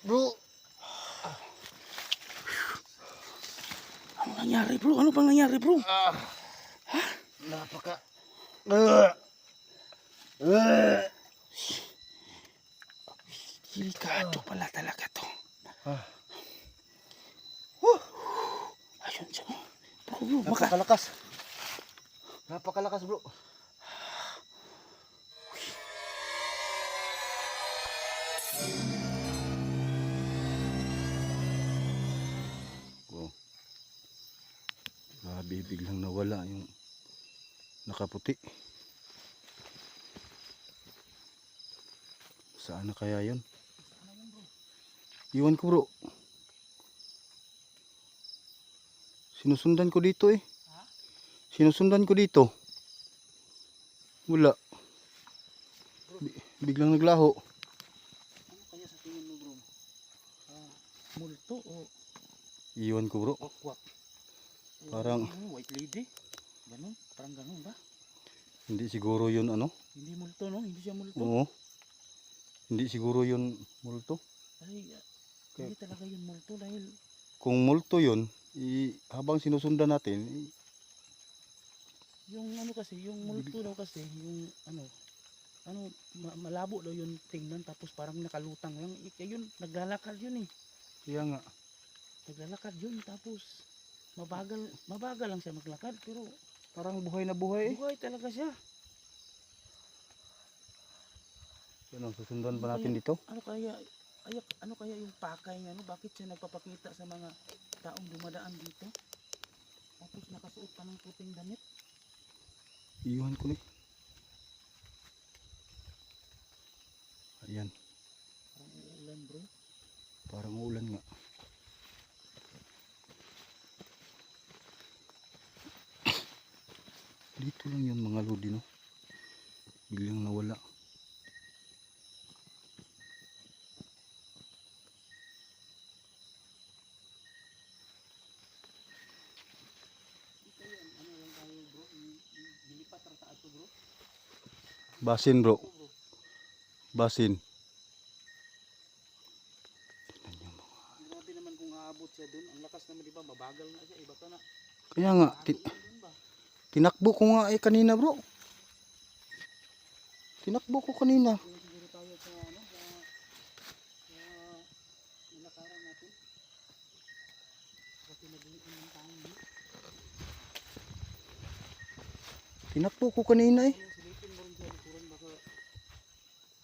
Bro, Ano nangyari bro? Ano bang nangyari bro? ah, napaka, uh, uh, Delikado pala talaga to. ah, Ayun siya. Bro, bro, baka, napakalakas. Napakalakas bro. Grabe, biglang nawala yung nakaputi. Saan na kaya yun? Iwan ko bro. Sinusundan ko dito eh. Sinusundan ko dito. Wala. Bi- biglang naglaho. Ano kaya sa tingin mo bro? Ah, multo o Iwan ko bro. wakwak? Parang- white lady? Ganun? Parang ganun ba? Hindi siguro yun ano. Hindi multo no? Hindi siya multo. Oo. Hindi siguro yun multo. Ay, ah, hindi talaga yun multo dahil Kung multo yun, i, habang sinusundan natin, i- yung ano kasi, yung multo daw kasi, yung ano, ano, ma- malabo daw yung tingnan tapos parang nakalutang lang. Ik- Yun, naglalakad yun eh. kaya nga, Naglalakad yun tapos mabagal, mabagal lang siya maglakad pero parang buhay na buhay eh. buhay talaga siya. Ano, susundan ba natin dito? ano kaya ayak ano kaya yung pakay niya no bakit siya nagpapakita sa mga taong dumadaan dito tapos nakasuot pa ng puting damit Iwan ko eh. Ayan, parang uulan bro parang uulan nga. Dito lang yun mga lodi no. Biglang nawala. ito yan ano lang tayo bro yung- yung dilipat ra taas to bro Basin bro, basin. Grabe naman kung aabot siya dun ang lakas naman di ba mabagal nga siya iba ka na Kaya nga, Aabot ti- yan dun ba tinakbo ko nga eh kanina bro. Tinakbo ko kanina. Natin? Tinakbo ko kanina eh. Ano, silipin mo rin sa likuran baka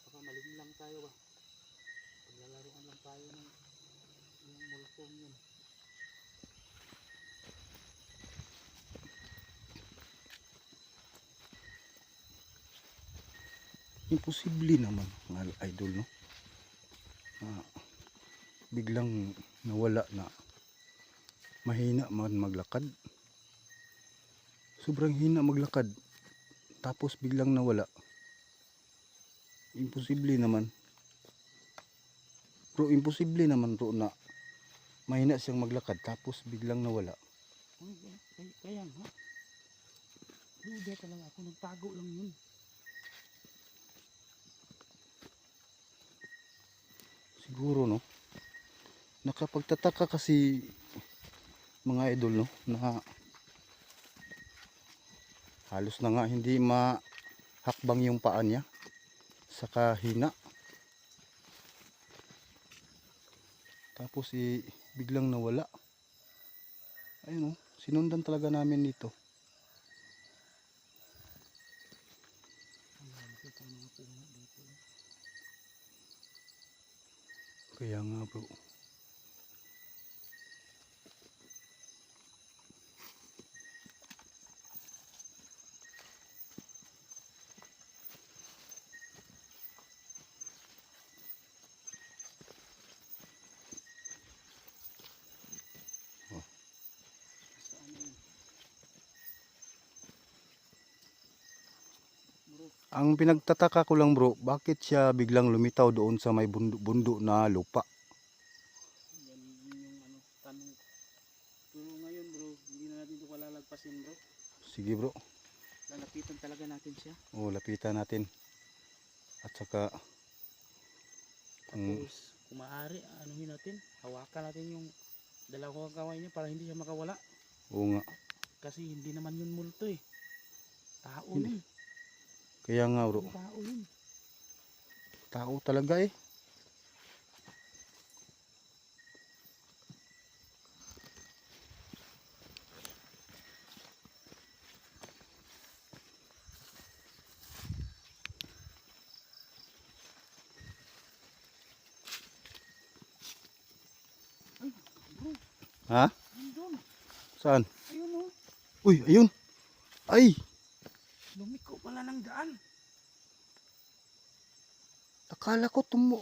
baka malimlang tayo ba paglalaroan lang tayo ng yung multong yun Imposible naman mga idol no. Ah, biglang nawala na mahina man maglakad. Sobrang hina maglakad. Tapos biglang nawala. Imposible naman. Bro, imposible naman bro na mahina siyang maglakad tapos biglang nawala. Ay, ay, ay, kaya nga Luda ka lang ako nagtago lang yun Siguro no. Nakapagtataka kasi mga idol no na halos na nga hindi mahakbang yung paa niya sa kahina. Tapos i biglang nawala. Ayun oh, sinundan talaga namin dito. ang lalaki pa mga puno dito eh. Kaya nga bro. sa ano yun bro Ang pinagtataka ko lang bro, bakit siya biglang lumitaw doon sa may bundo, bundo na lupa? yan yun yung ano tanong pero ngayon bro hindi na natin ito kalalagpasin bro Sige bro. lalapitan talaga natin siya O, lapitan natin. At saka, kung tapos kung maaari, anuhin natin, hawakan natin yung dalawang kaway niya para hindi siya makawala. Oo nga. Kasi hindi naman yun multo eh. Tao Hindi. yun. Kaya nga bro. Tao yun. Tao talaga eh. Ha? Saan? Ayun oh. Uy, ayun. Ay, Lumiko pala ng daan. akala ko tumo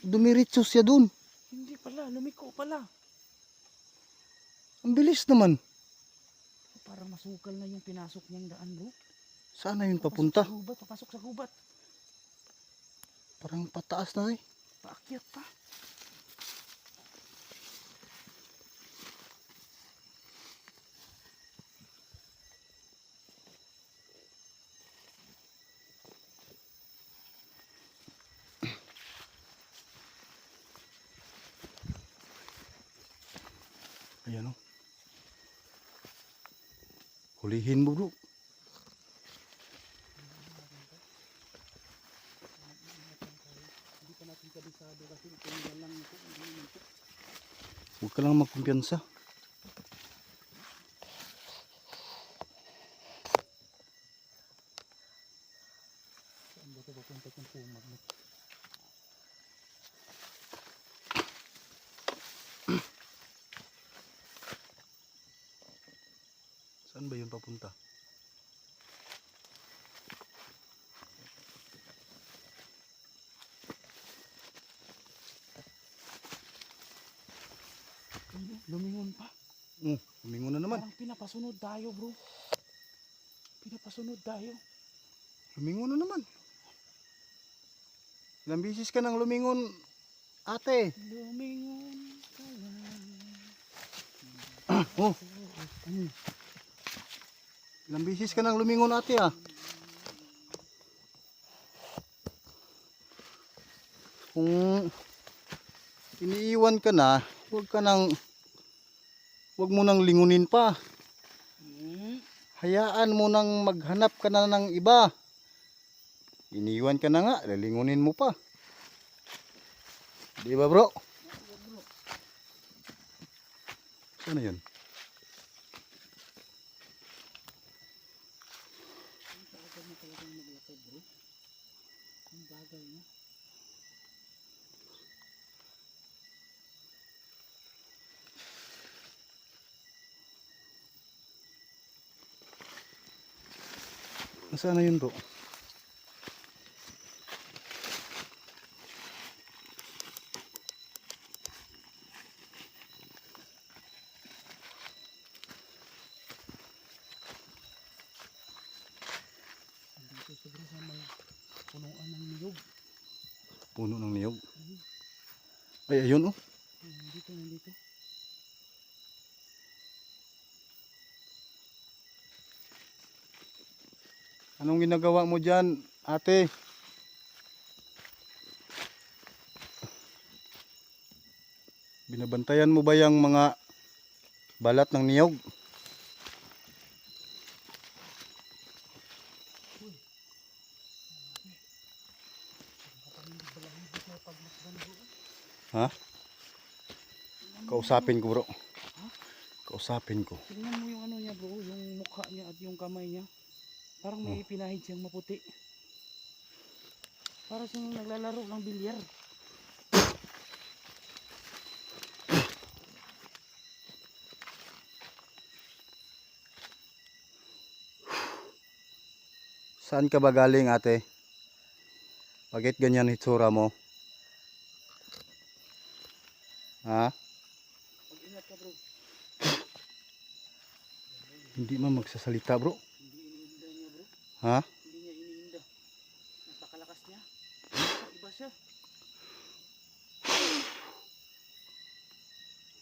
dumiritso siya dun. Hindi pala, lumiko pala. Ang bilis naman. Parang masukal na yung pinasok niyang daan bro. Saan na yun Papasok papunta? Sa gubat, papasok sa gubat. Parang pataas na eh. Paakyat pa. Ayan o. Hulihin mo bro. Huwag ka lang magkumpiyansa. Saan ba ito papunta kung pumagnet? Saan ba yun papunta? Lumingon pa. Hmm, lumingon na naman. Parang pinapasunod tayo bro. Pinapasunod tayo. Lumingon na naman. Ilang bisis ka nang lumingon, ate. Lumingon ka lang. Oh, Ano? Ilang bisis ka nang lumingon, ate ah. Kung iniiwan ka na, huwag ka nang, huwag mo nang lingunin pa. Hmm? Hayaan mo nang maghanap ka na ng iba. Iniwan ka na nga, lalingunin mo pa. Di ba bro? Saan na yun? Ang bagal na talagang maglakad bro. Ang bagal na. Nasaan na yun bro? Dito sa bro sa may punuan ng niyog. Puno ng niyog. Ay, ayun oh. Hmm, Nandito, nandito. Anong ginagawa mo dyan, ate? Binabantayan mo ba yung mga balat ng niyog? Ha? Kausapin ko bro. Kausapin ko. Tingnan mo yung ano niya bro, yung mukha niya at yung kamay niya. Parang may pinahid siyang maputi. Para siyang naglalaro ng bilyar. Saan ka ba galing ate? Bakit ganyan hitsura mo? Ha? Mag-ingat ka bro. Hindi man magsasalita bro. Ha? Hindi niya iniinda. Napakalakas niya. Iba siya.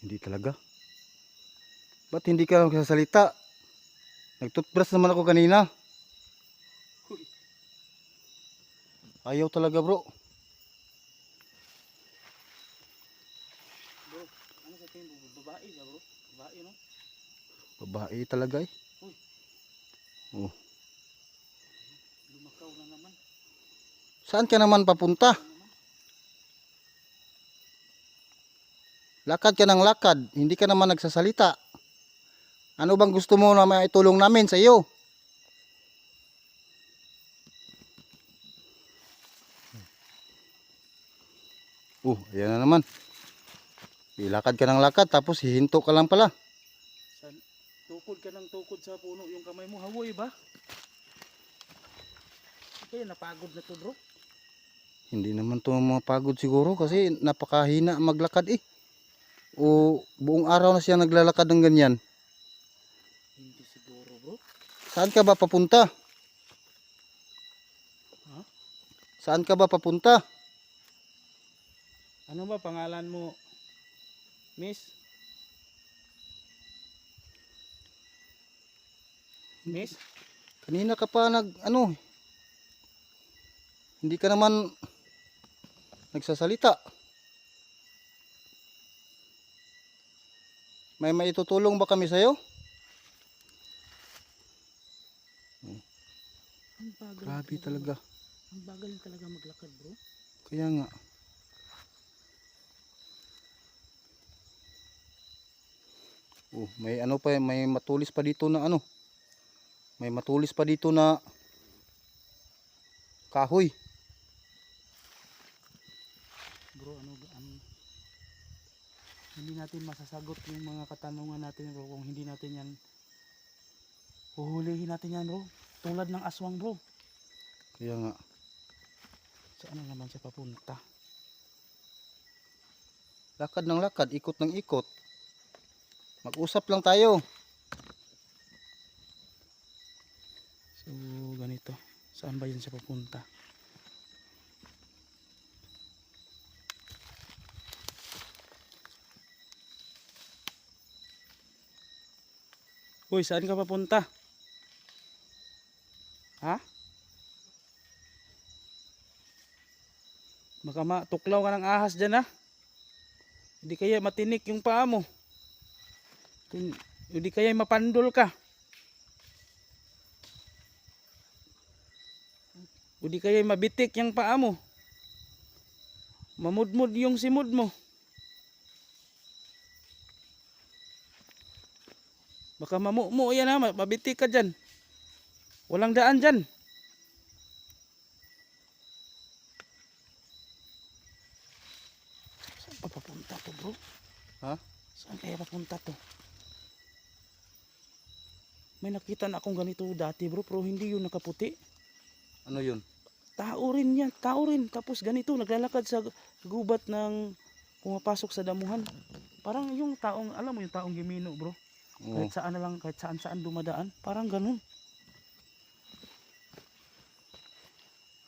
Hindi talaga. Ba't hindi ka magsasalita? Nagtutbrush naman ako kanina. Ayaw talaga bro. Bro, ano sa tingin mo? Babae na bro? Babae no? Babae talaga eh. Uy. Oh. Saan ka naman papunta? Lakad ka ng lakad, hindi ka naman nagsasalita. Ano bang gusto mo na maitulong namin sa iyo? Oh, ayan na naman. Ilakad ka ng lakad tapos hihinto ka lang pala. San, tukod ka ng tukod sa puno yung kamay mo. Hawoy ba? Kaya napagod na to bro. Hindi naman to mga pagod siguro kasi napakahina maglakad eh. O buong araw na siya naglalakad ng ganyan. Hindi siguro bro. Saan ka ba papunta? Ha? Saan ka ba papunta? Ano ba pangalan mo? Miss? Miss? Kanina ka pa nag ano? Hindi ka naman nagsasalita. May maitutulong ba kami sa'yo? Ang bagal Grabe talaga. Ang bagal talaga maglakad bro. Kaya nga. Oh, may ano pa, may matulis pa dito na ano. May matulis pa dito na kahoy. Bro, ano ba ang hindi natin masasagot yung mga katanungan natin bro kung hindi natin yan huhulihin natin yan bro. Tulad ng aswang bro. Kaya nga. Saan na naman siya papunta? Lakad ng lakad, ikot ng ikot. Mag-usap lang tayo. So, ganito. Saan ba yun siya papunta? Uy, saan ka papunta? Ha? Baka matuklaw ka ng ahas dyan ha? Hindi kaya matinik yung paa mo. Hindi kaya mapandol ka. O di kaya mabitik yung paa mo. Mamudmud yung simod mo. Baka mamumo yan ha, ma- mabitik ka dyan. Walang daan dyan. Saan pa papunta to bro? Ha? Saan kaya papunta to? May nakita na akong ganito dati bro, pero hindi yun nakaputi. Ano yun? Tao rin yan, tao rin. Tapos ganito, naglalakad sa gubat ng pumapasok sa damuhan. Parang yung taong, alam mo yung taong gimino bro. Oo. Kahit saan na lang, kahit saan saan dumadaan. Parang ganun.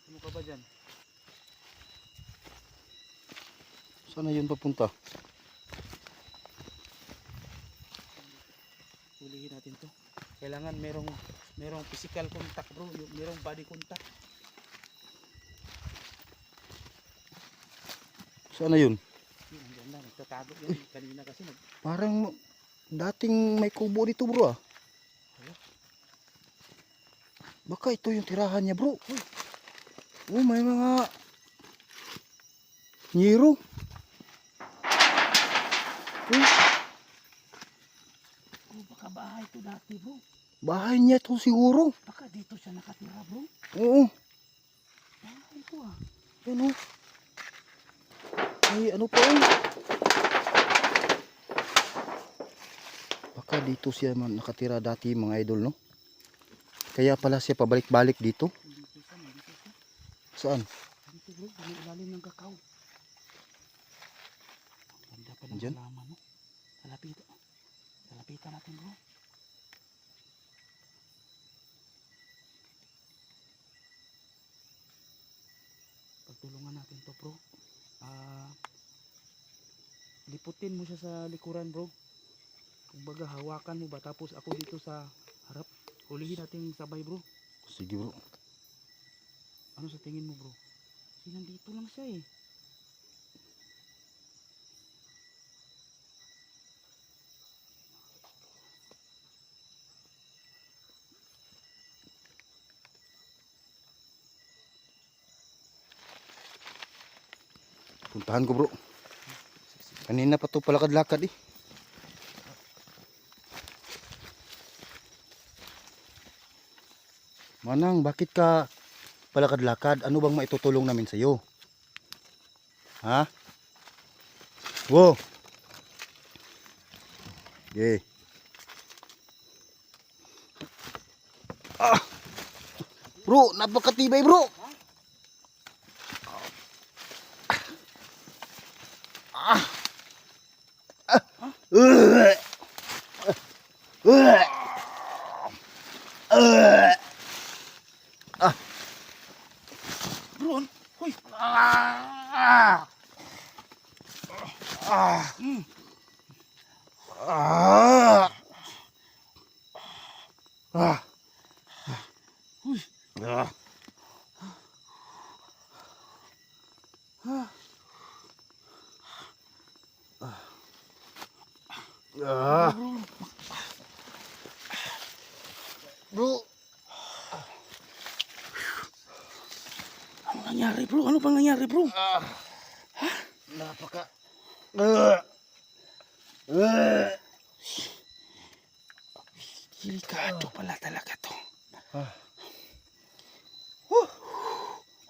Ano ka ba dyan? Saan na yun papunta? Hulihin natin to. Kailangan merong, merong physical contact bro. Yung, merong body contact. Saan na yun? Yun, Nandiyan na, nagtatago yan. Kanina kasi nag, Parang dating may kubo dito bro ah. Baka ito yung tirahan niya bro. Uy. Oh, may mga nyiro. Uy, oh baka bahay to dati bro. bahay niya to siguro. Baka dito siya nakatira bro. Oo, Bahay ko ah. yan oh. Ay, ano pa oh. Baka dito siya nakatira dati mga idol no. Kaya pala siya pabalik-balik dito. Saan? Dito bro, ilalim ng kakao. Ganda pa ng halaman no. Talapit. Talapitan natin bro. Pagtulungan natin to bro. Ah, liputin mo siya sa likuran bro kumbaga hawakan mo ba? Tapos ako dito sa harap hulihin natin sabay bro. Sige bro. Ano sa tingin mo bro? Kasi nandito lang siya eh. Puntahan ko bro. Kanina pa to palakad-lakad eh. Manang, bakit ka palakad-lakad? Ano bang maitutulong namin sa iyo? Ha? Wo. Okay. Ah. Bro, napakatibay bro. Uh. Uh. Uh. Bro, an- hoy. Ah. Ah. Ah. Ah. Uy. Ah. Ah. Bro, Ano nangyari bro? Ano bang nangyari bro? Napaka... Uh. Uh. Delikado pala talaga to. Ah.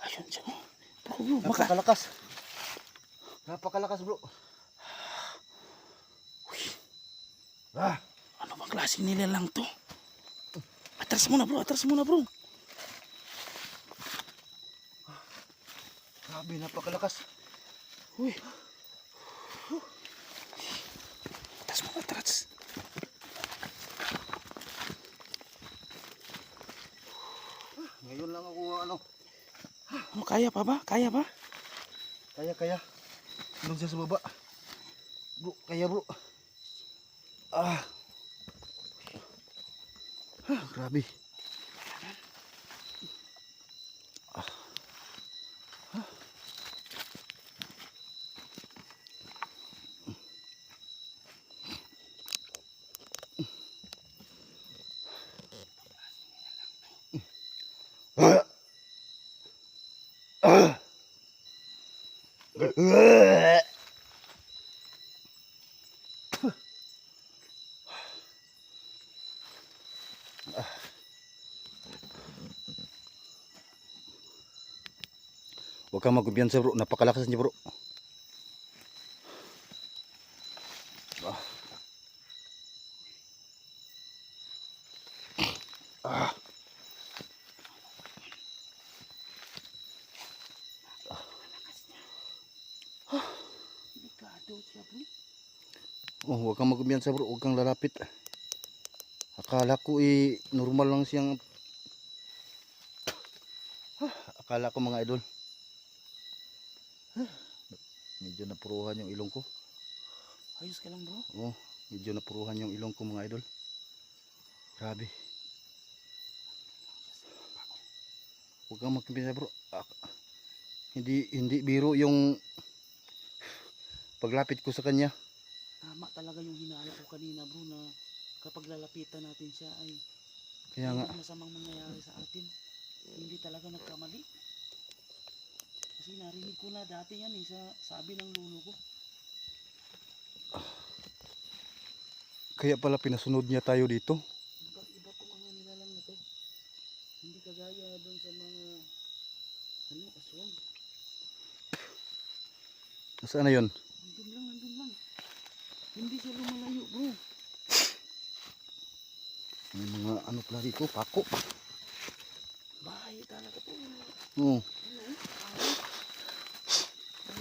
Ayun siya. oh. Bro, bro, baka, Napakalakas. Napakalakas bro. Ah. ano bang klaseng nilalang to? Atras muna bro, atras muna bro. Grabe, napakalakas. Uy. Atras muna, atras. Ngayon lang ako ano. Ano, kaya pa ba? Kaya ba? Kaya, kaya. Doon siya sa baba. Bro, kaya bro. Ah. Ah, grabe. Ah. Ah. Ah. Huwag kang magkumpiyansa bro, napakalakas niya bro. Ah. Bro. Oh, huwag kang magkumpiyansa bro, huwag kang lalapit. Akala ko eh, normal lang siyang... Ah, Akala ko mga idol. Ah, Medyo napuruhan yung ilong ko. Ayos ka lang bro. Oh, medyo napuruhan yung ilong ko mga idol. Grabe. Huwag kang magkumpiyansa bro. Ah, hindi, hindi biro yung paglapit ko sa kanya. Tama talaga yung hinala ko kanina bro na kapag lalapitan natin siya ay Kaya nga, masamang mangyayari sa atin. Hindi talaga nagkamali. Kasi narinig ko na dati yan eh sa sabi ng lolo ko. kaya pala pinasunod niya tayo dito. Iba, iba to mga nilalang na to. Hindi kagaya doon sa mga ano, aswang. Saan na yun? Nandun lang, nandun lang. Hindi siya lumalayo bro. May mga ano pala dito, pako. Bahay talaga to. Oo.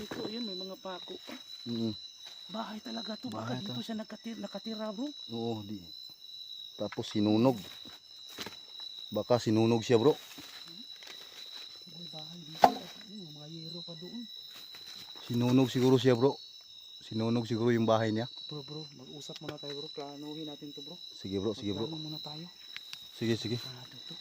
Dito yun, may mga pako pa. Mm, Bahay talaga to. Baka Bahay dito to. siya nakatira, nakatira bro. oo, di. Tapos sinunog. Baka sinunog siya bro. May bahay dito. May mga yero pa doon. Sinunog siguro siya bro. Sinunog siguro yung bahay niya. Bro bro, mag-usap muna tayo bro. Planuhin natin to bro. Sige bro, sige bro. Magplano muna tayo. Sige, sige. Planado to.